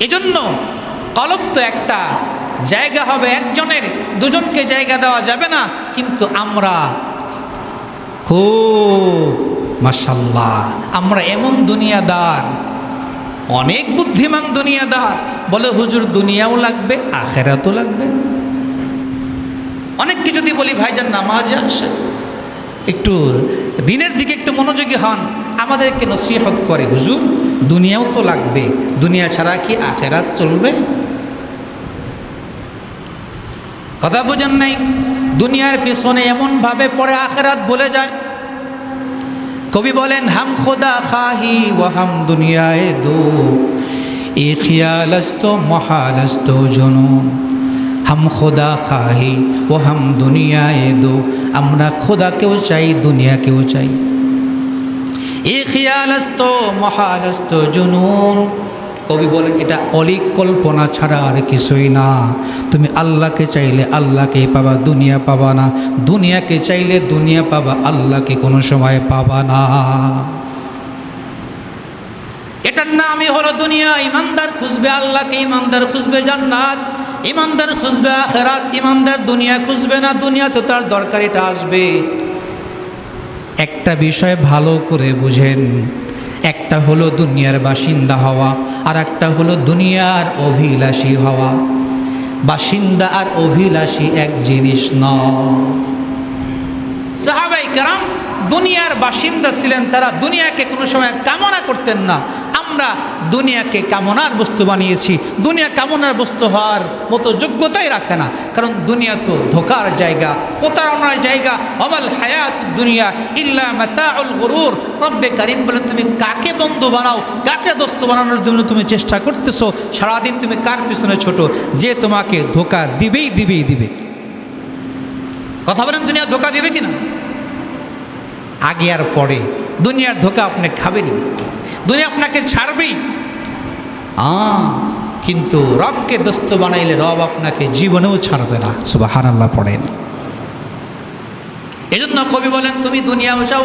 এজন্য কলব তো একটা জায়গা হবে একজনের, দুজনকে জায়গা দেওয়া যাবে না, কিন্তু আমরা খুব মাসাল্লাহ আমরা এমন দুনিয়াদার, অনেক বুদ্ধিমান দুনিয়াদার, বলে হুজুর দুনিয়াও লাগবে, আখেরাতও লাগবে। অনেককে যদি বলি, ভাইজান, নামাজ আসে একটু দিনের দিকে একটু মনোযোগী হন। আমাদেরকে নসিহত করে, হুজুর, দুনিয়াও তো লাগবে, দুনিয়া ছাড়া কি আখেরাত চলবে? কথা বোঝেন নাই? দুনিয়ার পিছনে এমনভাবে পড়ে আখেরাত বলে যায়। কবি বলেন, হাম খোদা খাহি ও হাম দুনিয়ায় দো, এ খিয়ালস্ত, মহালস্ত জনম হাম খোদা খাহি ও হাম দুনিয়ায় দো, আমরা খোদাকেও চাই, দুনিয়াকেও চাই। জনুন। কবি বলেন, এটা অলিক কল্পনা ছাড়া আর কিছুই না। তুমি আল্লাহকে চাইলে আল্লাহকে পাবা, দুনিয়া পাবা না। দুনিয়াকে চাইলে দুনিয়া পাবা, আল্লাহকে কোনো সময় পাবা না। এটার নামই হলো দুনিয়া। ইমানদার খুঁজবে আল্লাহকে, ইমানদার খুঁজবে জান্নাত। ইমানদার খুঁজবে আখেরাত। ইমানদার দুনিয়া খুঁজবে না দুনিয়া তো তার দরকার এটা আসবে। একটা বিষয় ভালো করে বুঝেন। একটা হলো দুনিয়ার বাসিন্দা হওয়া, আর একটা হলো দুনিয়ার অভিলাষী হওয়া। বাসিন্দা আর অভিলাষী এক জিনিস কারাম দুনিয়ার বাসিন্দা ছিলেন, তারা দুনিয়াকে কোনো সময় কামনা করতেন না। আমরা দুনিয়াকে কামনার বস্তু বানিয়েছি। দুনিয়া কামনার বস্তু হওয়ার মতো যোগ্যতাই রাখে না। কারণ দুনিয়া তো ধোকার জায়গা, প্রতারণার জায়গা। অবাল হায়াত দুনিয়া ইল্লা মাতাউল গরুর। রব্বে কারিম বলে তুমি কাকে বন্ধু বানাও, কাকে দোস্ত বানানোর জন্য তুমি চেষ্টা করতেছো? সারাদিন তুমি কার পিছনে ছোট? যে তোমাকে ধোকা দিবেই দিবেই, দিবে। কথা বলেন, দুনিয়া ধোকা দিবে কিনা? আগে আর পরে। দুনিয়ার ধোকা আপনি খাবেনি দুনিয়া আপনাকে ছাড়বেই। আ, কিন্তু রবকে দোস্ত বানাইলে রব আপনাকে জীবনেও ছাড়বে না। সুবাহান আল্লাহ পড়েন। এই জন্য কবি বলেন, তুমি দুনিয়াও চাও,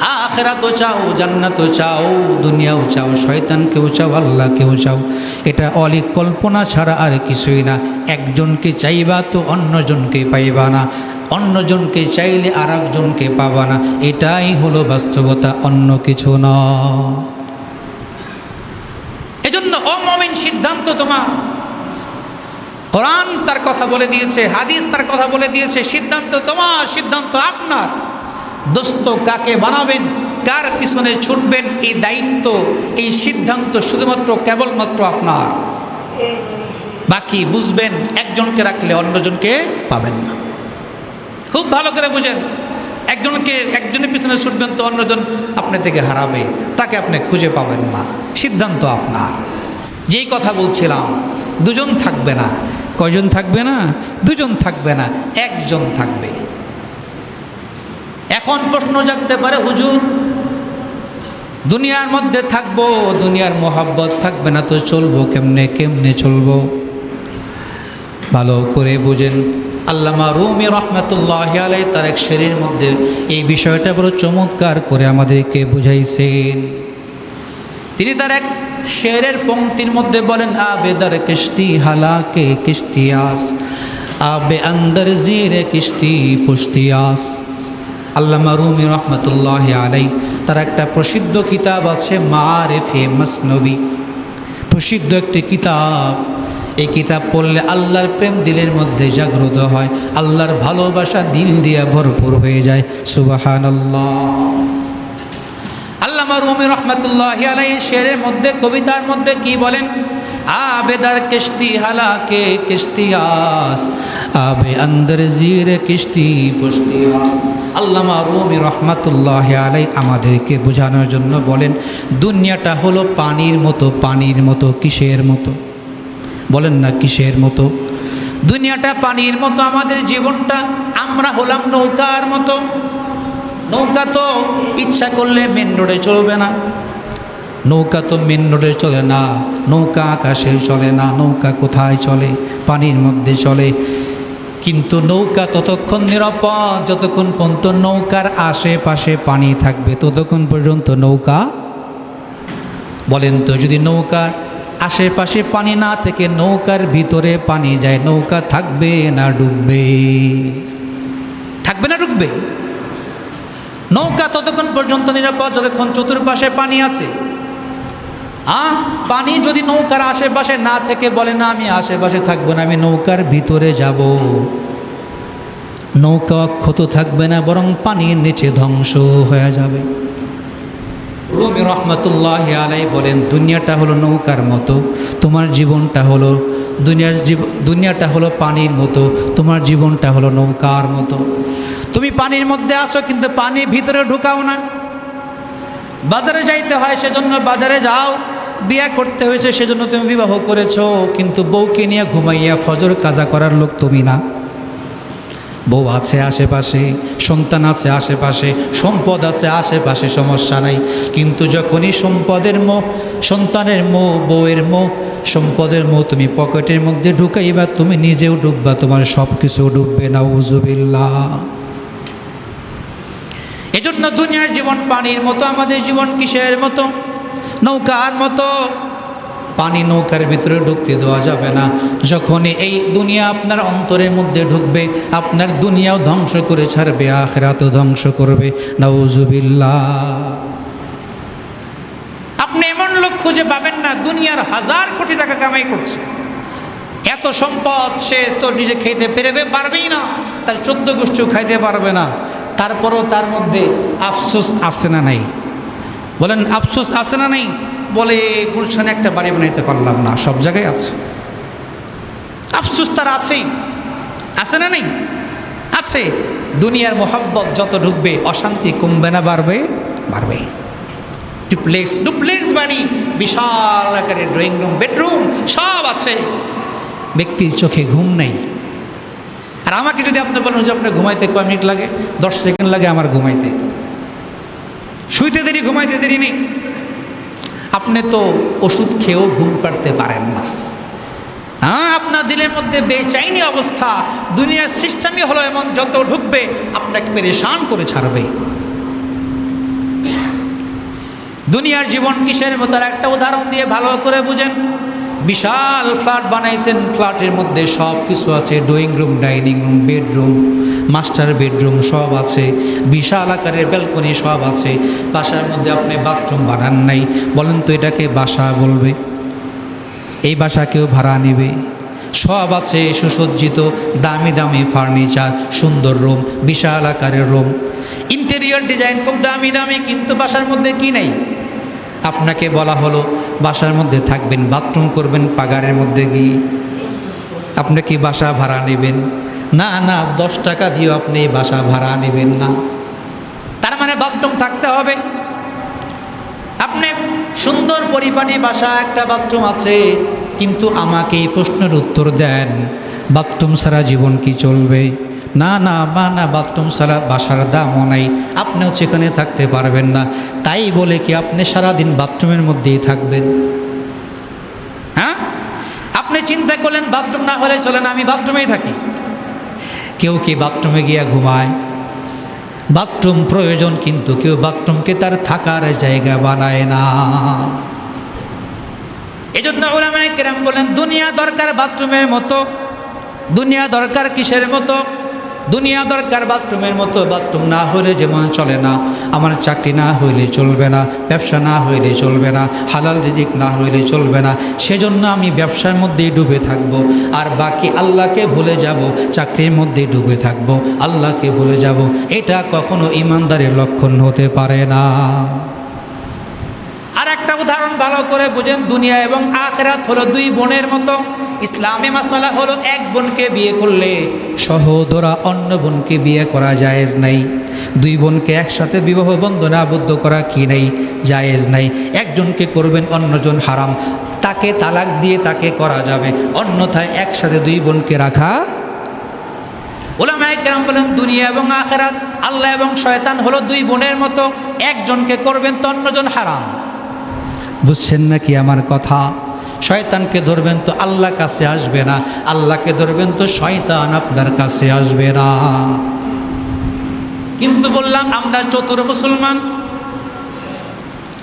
আখেরাতও চাও, জান্নাতও চাও, দুনিয়াও চাও, শয়তানকেও চাও, আল্লাহকেও চাও। এটা অলিক কল্পনা ছাড়া আর কিছুই না। একজনকে চাইবা তো অন্যজনকে পাইবা না। অন্যজনকে চাইলে আর একজনকে পাবা না। এটাই হলো বাস্তবতা, অন্য কিছু না। এজন্য অমমিন সিদ্ধান্ত তোমার। কোরআন তার কথা বলে দিয়েছে, হাদিস তার কথা বলে দিয়েছে, সিদ্ধান্ত তোমার, সিদ্ধান্ত আপনার। দোস্ত, কাকে বানাবেন, কার পিছনে ছুটবেন, এই দায়িত্ব, এই সিদ্ধান্ত শুধুমাত্র কেবলমাত্র আপনার। বাকি বুঝবেন, একজনকে রাখলে অন্যজনকে পাবেন না। খুব ভালো করে বুঝেন। একজনকে, একজনের পিছনে ছুটবেন তো অন্যজন আপনি থেকে হারাবে, তাকে আপনি খুঁজে পাবেন না। সিদ্ধান্ত আপনার। যেই কথা বলছিলাম, দুজন থাকবে না। কয়জন থাকবে না? দুজন থাকবে না, একজন থাকবে। এখন প্রশ্ন জাগতে পারে, হুজুর, দুনিয়ার মধ্যে থাকব, দুনিয়ার মোহাব্বত থাকবে না তো চলবো কেমনে কেমনে চলবো? ভালো করে বুঝেন। আল্লামা রুমি রহমতুল্লাহ আলাই তার এক শেরের মধ্যে এই বিষয়টা বড় চমৎকার করে আমাদেরকে বুঝাইছেন। তিনি তার এক শেরের পংক্তির মধ্যে বলেন আবেদার কিস্তি হালাকে কিস্তিয়াস আবে আন্দর জিরে কিস্তি পুস্তিয়াস আল্লামা রুমি রহমতুল্লাহ আলাই তার একটা প্রসিদ্ধ কিতাব আছে, মারেফে মসনবী। প্রসিদ্ধ একটি কিতাব। এই কিতাব পড়লে আল্লাহর প্রেম দিলের মধ্যে জাগ্রত হয়, আল্লাহর ভালোবাসা দিল দিয়া ভরপুর হয়ে যায়। সুবাহান আল্লামা রুমি রহমতুল্লাহ আলাই শেরের মধ্যে, কবিতার মধ্যে কি বলেন? আবেদার কিস্তি হালাকে কিস্তিয়াস আবে আন্দর জির কিস্তি পুস্তিয়াস আল্লামা রুমি রহমতুল্লাহ আলাই আমাদেরকে বোঝানোর জন্য বলেন, দুনিয়াটা হলো পানির মতো পানির মতো, কিসের মতো? বলেন না কিসের মতো? দুনিয়াটা পানির মতো, আমাদের জীবনটা আমরা হলাম নৌকার মতো। নৌকা তো ইচ্ছা করলে মেন রোডে চলবে না। নৌকা তো মেন রোডে চলে না, নৌকা আকাশে চলে না, নৌকা কোথায় চলে, পানির মধ্যে চলে। কিন্তু নৌকা ততক্ষণ নিরাপদ, যতক্ষণ পর্যন্ত নৌকার আশেপাশে পানি থাকবে, ততক্ষণ পর্যন্ত নৌকা। বলেন তো, যদি নৌকা আশেপাশে পানি না থেকে নৌকার ভিতরে পানি যায়, নৌকা থাকবে না ডুববে। থাকবে না ডুববে। নৌকা ততক্ষণ পর্যন্ত নিরাপদ, যতক্ষণ চতুর্পাশে পানি আছে। আ, পানি যদি নৌকার আশেপাশে না থেকে বলে, না, আমি আশেপাশে থাকব না, আমি নৌকার ভিতরে যাব। নৌকা অক্ষত থাকবে না, বরং পানির নিচে ধ্বংস হয়ে যাবে। রুমি রহমতুল্লাহ আলাই বলেন, দুনিয়াটা হলো নৌকার মতো, তোমার জীবনটা হলো দুনিয়ার জীব, দুনিয়াটা হলো পানির মতো, তোমার জীবনটা হলো নৌকার মতো। তুমি পানির মধ্যে আসো কিন্তু পানির ভিতরে ঢুকাও না। বাজারে যাইতে হয়, সেজন্য বাজারে যাও। বিয়ে করতে হয়েছে, সেজন্য তুমি বিবাহ করেছ, কিন্তু বউকে নিয়ে ঘুমাইয়া ফজর কাজা করার লোক তুমি না। বউ আছে আশেপাশে, সন্তান আছে আশেপাশে, সম্পদ আছে আশেপাশে, সমস্যা নাই। কিন্তু যখনই সম্পদের মোহ সন্তানের মোহ বউয়ের মোহ সম্পদের মোহ তুমি পকেটের মধ্যে ঢুকাইবা, তুমি নিজেও ডুববা, তোমার সব কিছু ডুববে না উজুবিল্লা এজন্য দুনিয়ার জীবন পানির মতো, আমাদের জীবন কিসের মতো? নৌকার মতো পানি নৌকার ভিতরে ঢুকতে দেওয়া যাবে না। যখনই এই দুনিয়া আপনার অন্তরের মধ্যে ঢুকবে, আপনার দুনিয়াও ধ্বংস করে ছাড়বে, আখরাতও ধ্বংস করবে। নাউজুবিল্লাহ। আপনি এমন লোক খুঁজে পাবেন না, দুনিয়ার হাজার কোটি টাকা কামাই করছে। এত সম্পদ সে তো নিজে খেতে পেরেবে, পারবেই না। তার চোদ্দ গোষ্ঠীও খাইতে পারবে না। তারপরও তার মধ্যে আফসোস আসে না নাই? বলেন, আফসোস আসে না নাই? বলে গুলশানে একটা বাড়ি বানাইতে পারলাম না, সব জায়গায় আছে। আফসোস তার আছেই। আছে না নেই? আছে। দুনিয়ার মোহাব্বত যত ঢুকবে, অশান্তি কমবে না, বাড়বে বাড়বে। ডুপ্লেক্স ডুপ্লেক্স বাড়ি, বিশাল আকারের ড্রয়িং রুম, বেডরুম, সব আছে। ব্যক্তির চোখে ঘুম নেই। আর আমাকে যদি আপনি বলেন যে আপনার ঘুমাইতে কয় মিনিট লাগে? দশ সেকেন্ড লাগে আমার ঘুমাইতে। শুইতে দেরি, ঘুমাইতে দেরি নেই। আপনি তো ওষুধ খেয়েও ঘুম পাড়তে পারেন না। হ্যাঁ আপনার দিলের মধ্যে বেচাইনি অবস্থা। দুনিয়ার সিস্টেমই হলো এমন, যত ঢুকবে আপনাকে পেরেশান করে ছাড়বে। দুনিয়ার জীবন কিসের মতো? একটা উদাহরণ দিয়ে ভালো করে বুঝেন। বিশাল ফ্ল্যাট বানাইছেন, ফ্ল্যাটের মধ্যে সব কিছু আছে, drawing room, dining room, bedroom, master bedroom সব আছে, বিশাল আকারের ব্যালকনি সব আছে, বাসার মধ্যে আপনি বাথরুম বানান নাই, বলেন তো এটাকে বাসা বলবে। এই বাসা কেউ ভাড়া নেবে? সব আছে, সুসজ্জিত, দামি দামি ফার্নিচার, সুন্দর রুম, বিশাল আকারের রুম। ইন্টেরিয়র ডিজাইন খুব দামি দামি, কিন্তু বাসার মধ্যে কি নেই? আপনাকে বলা হলো বাসার মধ্যে থাকবেন, বাথরুম করবেন, পাগারের মধ্যে গিয়ে। আপনি কি বাসা ভাড়া নেবেন? না না, দশ টাকা দিয়েও আপনি বাসা ভাড়া নেবেন না। তার মানে বাথরুম থাকতে হবে। আপনি সুন্দর পরিপাটি বাসা, একটা বাথরুম আছে, কিন্তু আমাকে এই প্রশ্নের উত্তর দেন, বাথরুম ছাড়া জীবন কি চলবে? না না বা না, বাথরুম ছাড়া বাসার দামও নাই। আপনিও সেখানে থাকতে পারবেন না। তাই বলে কি আপনি সারাদিন বাথরুমের মধ্যেই থাকবেন? হ্যাঁ? আপনি চিন্তা করলেন বাথরুম না হলে চলেন আমি বাথরুমেই থাকি। কেউ কি বাথরুমে গিয়া ঘুমায়? বাথরুম প্রয়োজন কিন্তু কেউ বাথরুমকে তার থাকার জায়গা বানায় না। এই জন্য ওলামায় কেরাম বলেন, দুনিয়া দরকার বাথরুমের মতো। দুনিয়া দরকার কিসের মতো? দুনিয়া দরকার বাথরুমের মতো, বাথরুম না হলে যেমন চলে না। আমার চাকরি না হইলে চলবে না, ব্যবসা না হইলে চলবে না, হালাল রিজিক না হইলে চলবে না। সেজন্য আমি ব্যবসার মধ্যেই ডুবে থাকব। আর বাকি আল্লাহকে ভুলে যাব, চাকরির মধ্যেই ডুবে থাকব। আল্লাহকে ভুলে যাব, এটা কখনো ইমানদারের লক্ষণ হতে পারে না। আর একটা উদাহরণ ভালো করে বুঝেন, দুনিয়া এবং আখেরাত হলো দুই বোনের মতো। ইসলামী মাসালা হলো এক বোনকে বিয়ে করলে। সহোদরা অন্য বোনকে বিয়ে করা জায়েজ নাই। দুই বোনকে একসাথে বিবাহ বন্ধনে আবদ্ধ করা কি নেই? জায়েজ নাই। একজনকে করবেন, অন্যজন হারাম। তাকে তালাক দিয়ে তাকে করা যাবে। অন্যথায় একসাথে দুই বোনকে রাখা ওলামায় কেরাম বলেন, দুনিয়া এবং আখেরাত, আল্লাহ এবং শয়তান হলো দুই বোনের মতো। একজনকে করবেন তো অন্যজন হারাম। বুঝছেন নাকি আমার কথা? শয়তানকে ধরবেন তো আল্লাহ কাছে আসবে না আল্লাহকে ধরবেন তো শয়তান আপনার কাছে আসবে না কিন্তু বললাম আমরা চতুর মুসলমান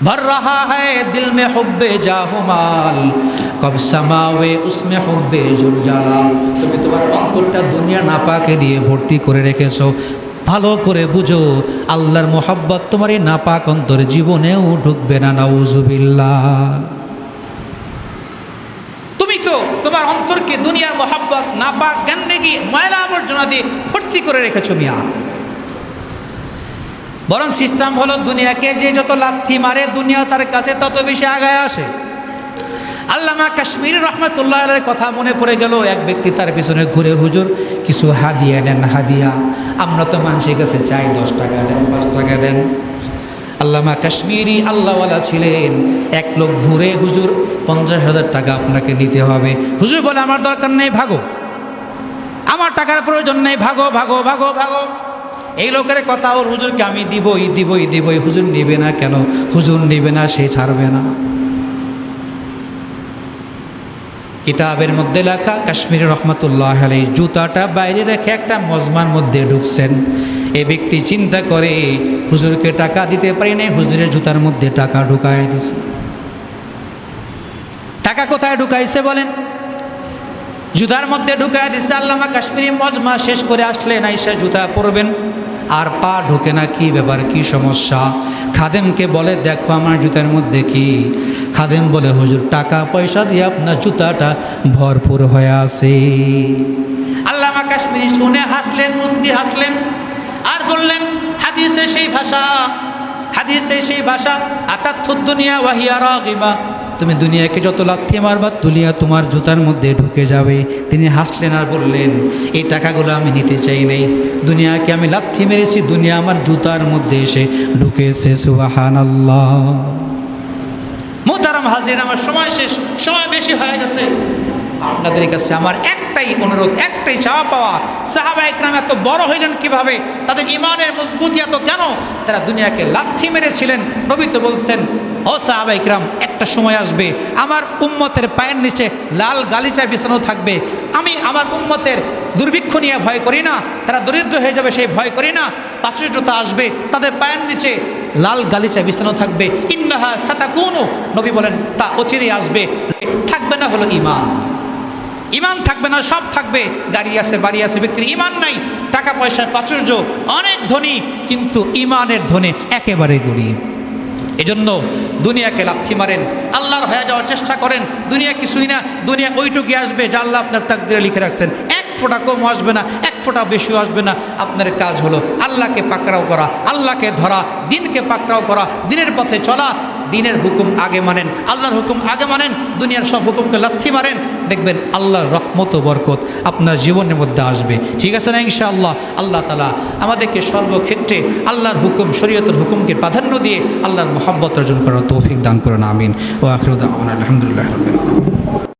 भर रहा है दिल में हुब्बे जाहुमाल कब समावे उसमें हुब्बे जुलजाला তুমি তোমার অন্তরটা দুনিয়া না পাকে দিয়ে ভর্তি করে রেখেছো ভালো করে বুঝো আল্লাহর মোহাব্বত তোমার এই নাপাক অন্তরে জীবনেও ঢুকবে না নাউজুবিল্লাহ অন্তরকে দুনিয়ার মোহাব্বত, নাপাক, গান্দেগি, ময়লা আবর্জনা দিয়ে ভর্তি করে রেখেছো মিয়া। বরং সিস্টেম হলো দুনিয়াকে যে যত লাথি মারে, দুনিয়া তার কাছে তত বেশি আগায় আসে। আল্লামা কাশ্মীর রহমতুল্লাহ কথা মনে পড়ে গেল, এক ব্যক্তি তার পিছনে ঘুরে, হুজুর, কিছু হাদিয়া নেন, হাদিয়া। আমরা তো মানুষের কাছে চাই দশ টাকা দেন, পাঁচ টাকা দেন। আল্লামা কাশ্মীরি আল্লাহওয়ালা ছিলেন। এক লোক ঘুরে, হুজুর, পঞ্চাশ হাজার টাকা আপনাকে নিতে হবে। হুজুর বলে, আমার দরকার নেই, ভাগো। আমার টাকার প্রয়োজন নেই, ভাগো ভাগো ভাগো ভাগো। এই লোকের কথা ওর হুজুরকে আমি দিবই দিবই দিবই। হুজুর নিবে না কেন? হুজুর নিবে না, সে ছাড়বে না। কিতাবের মধ্যে লেখা, কাশ্মীর রহমতুল্লাহ আলী জুতাটা বাইরে রেখে একটা মজমার মধ্যে ঢুকছেন। এ ব্যক্তি চিন্তা করে, হুজুরকে টাকা দিতে পারি নাই, হুজুরের জুতার মধ্যে টাকা ঢুকায় দিছে। টাকা কোথায় ঢুকাইছে বলেন? জুতার মধ্যে ঢুকায় দিছে, আল্লামা কাশ্মীরি মজমা শেষ করে আসলেন, আইসা জুতা পরবেন। আর পা ঢোকে না, কি ব্যাপার, কি সমস্যা? খাদেমকে বলে, দেখো আমার জুতার মধ্যে কি? খাদেম বলে, হুজুর টাকা পয়সা দিয়ে আপনার জুতাটা ভরপুর হয়ে আছে। আল্লামা কাশ্মীরি শুনে হাসলেন, মুস্কি হাসলেন সেই ভাষা, হাদিসে সেই ভাষা আতাত দুনিয়া ওয়াহিয়া রাগিবা। তুমি দুনিয়াকে যত লাথি মারবা তুলিয়া তোমার জুতার মধ্যে ঢুকে যাবে। তিনি হাসলেন আর বললেন, এই টাকাগুলো আমি নিতে চাই নাই। দুনিয়াকে আমি লাথি মেরেছি, দুনিয়া আমার জুতার মধ্যে এসে ঢুকেছে সুবাহান আল্লাহ মোতারাম হাজির, আমার সময় শেষ, সময় বেশি হয়ে গেছে। আপনাদের কাছে আমার একটাই অনুরোধ, একটাই চাওয়া পাওয়া, সাহাবা একরাম এত বড় হইলেন কীভাবে? তাদের ইমানের মজবুতি এত কেন? তারা দুনিয়াকে লাথি মেরেছিলেন। নবী তো বলছেন, ও সাহাবা ইকরাম একটা সময় আসবে, আমার উম্মতের পায়ের নিচে লাল গালিচা বিছানো থাকবে। আমি আমার উম্মতের দুর্ভিক্ষ নিয়ে ভয় করি না, তারা দরিদ্র হয়ে যাবে সেই ভয় করি না। প্রাচুর্যতা আসবে, তাদের পায়ের নিচে লাল গালিচা বিছানো থাকবে। ইন্নাহা সাতাকুনু। নবী বলেন, তা অচিরেই আসবে, থাকবে না হলো ইমান ইমান থাকবে না, সব থাকবে। গাড়ি আছে বাড়ি আছে ব্যক্তির ইমান নাই। টাকা পয়সার প্রাচুর্য, অনেক ধনী, কিন্তু ইমানের ধনে একেবারে গরিব। এজন্য দুনিয়াকে লাথি মারেন, আল্লাহর হয়ে যাওয়ার চেষ্টা করেন। দুনিয়া কিছুই না, দুনিয়া ওইটুকুই আসবে যা আল্লাহ আপনার তাকদিরে লিখে রাখছেন। এক ফোঁটা কম আসবে না, এক ফোঁটা বেশিও আসবে না। আপনার কাজ হলো আল্লাহকে পাকড়াও করা, আল্লাহকে ধরা, দিনকে পাকড়াও করা, দিনের পথে চলা দিনের হুকুম আগে মানেন, আল্লাহর হুকুম আগে মানেন, দুনিয়ার সব হুকুমকে লাথি মারেন, দেখবেন আল্লাহর রহমত বরকত আপনার জীবনের মধ্যে আসবে। ঠিক আছে না ইনশাআল্লাহ? আল্লাহ তালা আমাদেরকে সর্বক্ষেত্রে আল্লাহর হুকুম, শরীয়তের হুকুমকে প্রাধান্য দিয়ে আল্লাহর মোহাব্বত অর্জন করার তৌফিক দান করেন, আমিন। ও আখরুদ আলহামদুলিল্লাহ